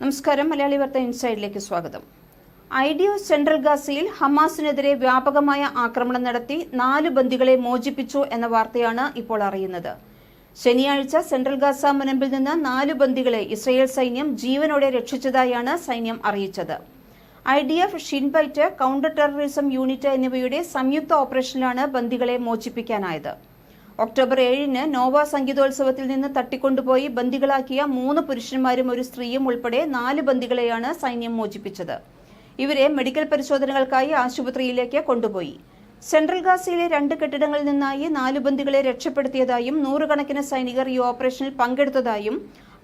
നമസ്കാരം. മലയാളി വാർത്ത ഇൻസൈഡിലേക്ക് സ്വാഗതം. ഐഡിയോ സെൻട്രൽ ഗാസയിൽ ഹമാസിനെതിരെ വ്യാപകമായ ആക്രമണം നടത്തി നാല് ബന്ദികളെ മോചിപ്പിച്ചു എന്ന വാർത്തയാണ് ഇപ്പോൾ അറിയുന്നത്. ശനിയാഴ്ച സെൻട്രൽ ഗാസ മുനമ്പിൽ നിന്ന് നാല് ബന്ദികളെ ഇസ്രയേൽ സൈന്യം ജീവനോടെ രക്ഷിച്ചതായാണ് സൈന്യം അറിയിച്ചത്. I D F Shin Bet counter terrorism unit എന്നിവയുടെ സംയുക്ത ഓപ്പറേഷനിലാണ് ബന്ദികളെ മോചിപ്പിക്കാനായത്. ഒക്ടോബർ ഏഴിന് നോവ സംഗീതോത്സവത്തിൽ നിന്ന് തട്ടിക്കൊണ്ടുപോയി ബന്ദികളാക്കിയ മൂന്ന് പുരുഷന്മാരും ഒരു സ്ത്രീയും ഉൾപ്പെടെ നാല് ബന്ദികളെയാണ് സൈന്യം മോചിപ്പിച്ചത്. ഇവരെ മെഡിക്കൽ പരിശോധനകൾക്കായി ആശുപത്രിയിലേക്ക് കൊണ്ടുപോയി. സെൻട്രൽ ഗാസയിലെ രണ്ട് കെട്ടിടങ്ങളിൽ നിന്നായി നാല് ബന്ദികളെ രക്ഷപ്പെടുത്തിയതായും നൂറുകണക്കിന് സൈനികർ ഈ ഓപ്പറേഷനിൽ പങ്കെടുത്തതായും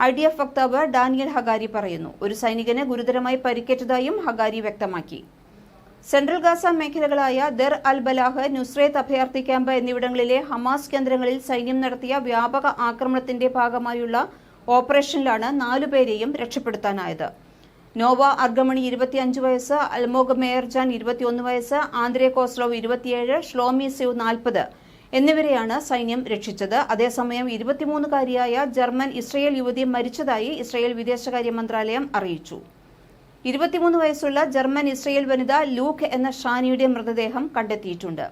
ഐ ഡി എഫ് വക്താവ് ഡാനിയൽ ഹഗാരി പറയുന്നു. ഒരു സൈനികന് ഗുരുതരമായി പരിക്കേറ്റതായും ഹഗാരി വ്യക്തമാക്കി. സെൻട്രൽ ഗാസ മേഖലകളായ ദർ അൽ ബലാഹ് നുസ്രേത്ത് അഭയാർത്ഥി ക്യാമ്പ് എന്നിവിടങ്ങളിലെ ഹമാസ് കേന്ദ്രങ്ങളിൽ സൈന്യം നടത്തിയ വ്യാപക ആക്രമണത്തിന്റെ ഭാഗമായുള്ള ഓപ്പറേഷനിലാണ് നാലുപേരെയും രക്ഷപ്പെടുത്താനായത്. നോവ അർഗമണി ഇരുപത്തിയഞ്ച് വയസ്സ് അൽമോഗ് മേയർജാൻ ഇരുപത്തിയൊന്ന് വയസ്സ് ആന്ദ്രേ കോസ്ലോവ് ഇരുപത്തിയേഴ് ഷ്ലോമി സിവ് നാൽപ്പത് എന്നിവരെയാണ് സൈന്യം രക്ഷിച്ചത്. അതേസമയം ഇരുപത്തിമൂന്നുകാരിയായ ജർമ്മൻ ഇസ്രയേൽ യുവതി മരിച്ചതായി ഇസ്രയേൽ വിദേശകാര്യ മന്ത്രാലയം അറിയിച്ചു. ഇരുപത്തിമൂന്ന് വയസ്സുള്ള ജർമ്മൻ ഇസ്രയേൽ വനിത ലൂക്ക് എന്ന ഷാനിയുടെ മൃതദേഹം കണ്ടെത്തിയിട്ടുണ്ട്.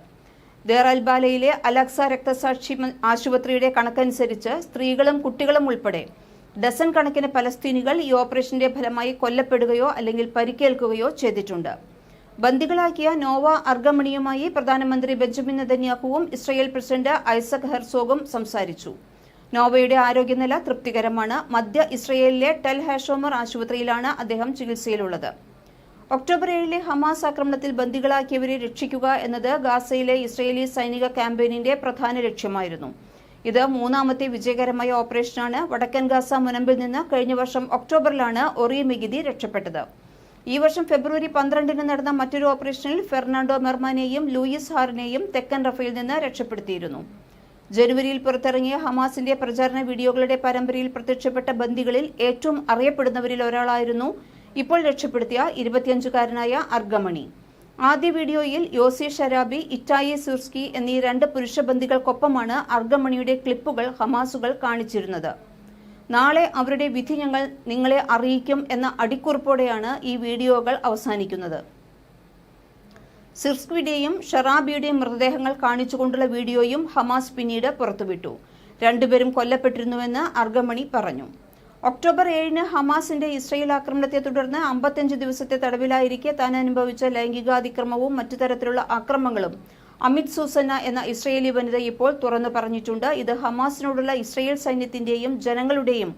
ദേർ അൽബാലയിലെ അലക്സ രക്തസാക്ഷി ആശുപത്രിയുടെ കണക്കനുസരിച്ച് സ്ത്രീകളും കുട്ടികളും ഉൾപ്പെടെ ഡസൻ കണക്കിന് പലസ്തീനികൾ ഈ ഓപ്പറേഷന്റെ ഫലമായി കൊല്ലപ്പെടുകയോ അല്ലെങ്കിൽ പരിക്കേൽക്കുകയോ ചെയ്തിട്ടുണ്ട്. ബന്ദികളാക്കിയ നോവ അർഗമണിയുമായി പ്രധാനമന്ത്രി ബെഞ്ചമിൻ നെതന്യാഹുവും ഇസ്രയേൽ പ്രസിഡന്റ് ഐസക് ഹെർസോഗും സംസാരിച്ചു. നോവയുടെ ആരോഗ്യനില തൃപ്തികരമാണ്. മധ്യ ഇസ്രയേലിലെ ടെൽ ഹാഷോമർ ആശുപത്രിയിലാണ് അദ്ദേഹം ചികിത്സയിലുള്ളത്. ഒക്ടോബർ ഏഴിലെ ഹമാസ് ആക്രമണത്തിൽ ബന്ദികളാക്കിയവരെ രക്ഷിക്കുക എന്നത് ഗാസയിലെ ഇസ്രയേലി സൈനിക ക്യാമ്പയിനിന്റെ പ്രധാന ലക്ഷ്യമായിരുന്നു. ഇത് മൂന്നാമത്തെ വിജയകരമായ ഓപ്പറേഷനാണ്. വടക്കൻ ഗാസ മുനമ്പിൽ നിന്ന് കഴിഞ്ഞ വർഷം ഒക്ടോബറിലാണ് ഒറിയ മിഗിതി രക്ഷപ്പെട്ടത്. ഈ വർഷം ഫെബ്രുവരി പന്ത്രണ്ടിന് നടന്ന മറ്റൊരു ഓപ്പറേഷനിൽ ഫെർണാണ്ടോ മെർമാനെയും ലൂയിസ് ഹാറിനെയും തെക്കൻ റഫയിൽ നിന്ന് രക്ഷപ്പെടുത്തിയിരുന്നു. ജനുവരിയിൽ പുറത്തിറങ്ങിയ ഹമാസിന്റെ പ്രചാരണ വീഡിയോകളുടെ പരമ്പരയിൽ പ്രത്യക്ഷപ്പെട്ട ബന്ദികളിൽ ഏറ്റവും അറിയപ്പെടുന്നവരിൽ ഒരാളായിരുന്നു ഇപ്പോൾ രക്ഷപ്പെടുത്തിയ ഇരുപത്തിയഞ്ചുകാരനായ അർഗമണി. ആദ്യ വീഡിയോയിൽ യോസി ഷരാബി ഇറ്റായി സുർസ്കി എന്നീ രണ്ട് പുരുഷ ബന്ദികൾക്കൊപ്പമാണ് അർഗമണിയുടെ ക്ലിപ്പുകൾ ഹമാസുകൾ കാണിച്ചിരുന്നത്. നാളെ അവരുടെ വിധി ഞങ്ങൾ നിങ്ങളെ അറിയിക്കും എന്ന അടിക്കുറിപ്പോടെയാണ് ഈ വീഡിയോകൾ അവസാനിക്കുന്നത്. സിർസ്ക്വിയുടെയും ഷറാബിയുടെയും മൃതദേഹങ്ങൾ കാണിച്ചുകൊണ്ടുള്ള വീഡിയോയും ഹമാസ് പിന്നീട് പുറത്തുവിട്ടു. രണ്ടുപേരും കൊല്ലപ്പെട്ടിരുന്നുവെന്ന് അർഗമണി പറഞ്ഞു. ഒക്ടോബർ ഏഴിന് ഹമാസിന്റെ ഇസ്രയേൽ ആക്രമണത്തെ തുടർന്ന് അമ്പത്തഞ്ച് ദിവസത്തെ തടവിലായിരിക്കെ താൻ അനുഭവിച്ച ലൈംഗികാതിക്രമവും മറ്റു തരത്തിലുള്ള ആക്രമങ്ങളും അമിത് സൂസന എന്ന ഇസ്രയേലി വനിത ഇപ്പോൾ തുറന്നു പറഞ്ഞിട്ടുണ്ട്. ഇത് ഹമാസിനോടുള്ള ഇസ്രയേൽ സൈന്യത്തിന്റെയും ജനങ്ങളുടെയും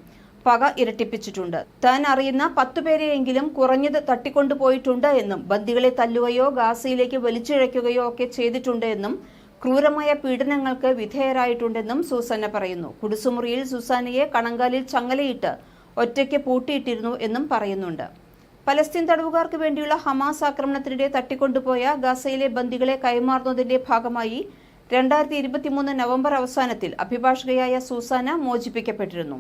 പക ഇരട്ടിപ്പിച്ചിട്ടുണ്ട്. താൻ അറിയുന്ന പത്തുപേരെയെങ്കിലും കുറഞ്ഞത് തട്ടിക്കൊണ്ടുപോയിട്ടുണ്ട് എന്നും ബന്ദികളെ തല്ലുകയോ ഗാസയിലേക്ക് വലിച്ചിഴയ്ക്കുകയോ ഒക്കെ ചെയ്തിട്ടുണ്ട് എന്നും ക്രൂരമായ പീഡനങ്ങൾക്ക് വിധേയരായിട്ടുണ്ടെന്നും സൂസന്ന പറയുന്നു. കുടിസുമുറിയിൽ സുസാനയെ കണങ്കാലിൽ ചങ്ങലയിട്ട് ഒറ്റയ്ക്ക് പൂട്ടിയിട്ടിരുന്നു എന്നും പറയുന്നുണ്ട്. പലസ്തീൻ തടവുകാർക്ക് വേണ്ടിയുള്ള ഹമാസ് ആക്രമണത്തിനിടെ തട്ടിക്കൊണ്ടുപോയ ഗാസയിലെ ബന്ദികളെ കൈമാറുന്നതിന്റെ ഭാഗമായി രണ്ടായിരത്തി ഇരുപത്തിമൂന്ന് നവംബർ അവസാനത്തിൽ അഭിഭാഷകയായ സൂസാന മോചിപ്പിക്കപ്പെട്ടിരുന്നു.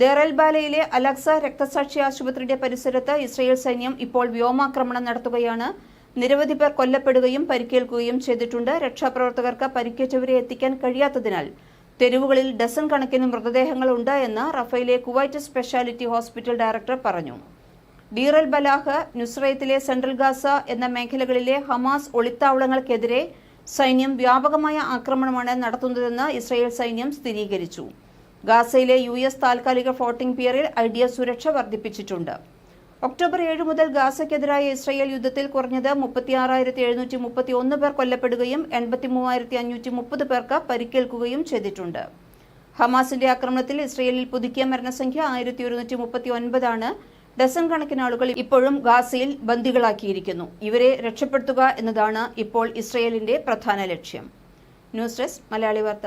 ദേറൽബാലയിലെ അലക്സ രക്തസാക്ഷി ആശുപത്രിയുടെ പരിസരത്ത് ഇസ്രയേൽ സൈന്യം ഇപ്പോൾ വ്യോമാക്രമണം നടത്തുകയാണ്. നിരവധി പേർ കൊല്ലപ്പെടുകയും പരിക്കേൽക്കുകയും ചെയ്തിട്ടുണ്ട്. രക്ഷാപ്രവർത്തകർക്ക് പരിക്കേറ്റവരെ എത്തിക്കാൻ കഴിയാത്തതിനാൽ തെരുവുകളിൽ ഡസൻ കണക്കിന് മൃതദേഹങ്ങൾ ഉണ്ട് എന്ന് റഫയിലെ കുവൈറ്റ് സ്പെഷ്യാലിറ്റി ഹോസ്പിറ്റൽ ഡയറക്ടർ പറഞ്ഞു. ഡീറൽ ബലാഹ് നുസ്രയത്തിലെ സെൻട്രൽ ഗാസ എന്ന മേഖലകളിലെ ഹമാസ് ഒളിത്താവളങ്ങൾക്കെതിരെ സൈന്യം വ്യാപകമായ ആക്രമണമാണ് നടത്തുന്നതെന്ന് ഇസ്രയേൽ സൈന്യം സ്ഥിരീകരിച്ചു. ഗാസയിലെ യു എസ് താൽക്കാലിക ഫ്ലോട്ടിംഗ് പിയറിൽ ഐ ഡി സുരക്ഷ വർദ്ധിപ്പിച്ചിട്ടുണ്ട്. ഒക്ടോബർ ഏഴ് മുതൽ ഗാസയ്ക്കെതിരായ ഇസ്രയേൽ യുദ്ധത്തിൽ കുറഞ്ഞത് മുപ്പത്തിയാറായിരത്തി എഴുന്നൂറ്റി മുപ്പത്തി ഒന്ന് പേർ കൊല്ലപ്പെടുകയും എൺപത്തി മൂവായിരത്തി അഞ്ഞൂറ്റി മുപ്പത് പേർക്ക് പരിക്കേൽക്കുകയും ചെയ്തിട്ടുണ്ട്. ഹമാസിന്റെ ആക്രമണത്തിൽ ഇസ്രയേലിൽ പുതുക്കിയ മരണസംഖ്യ ആയിരത്തി ഒരുന്നൂറ്റി മുപ്പത്തി ഒൻപതാണ് ഡസൺ കണക്കിന് ആളുകൾ ഇപ്പോഴും ഗാസയിൽ ബന്ദികളാക്കിയിരിക്കുന്നു. ഇവരെ രക്ഷപ്പെടുത്തുക എന്നതാണ് ഇപ്പോൾ ഇസ്രയേലിന്റെ പ്രധാന ലക്ഷ്യം. ന്യൂസ് ഡെസ്ക് മലയാളി വാർത്ത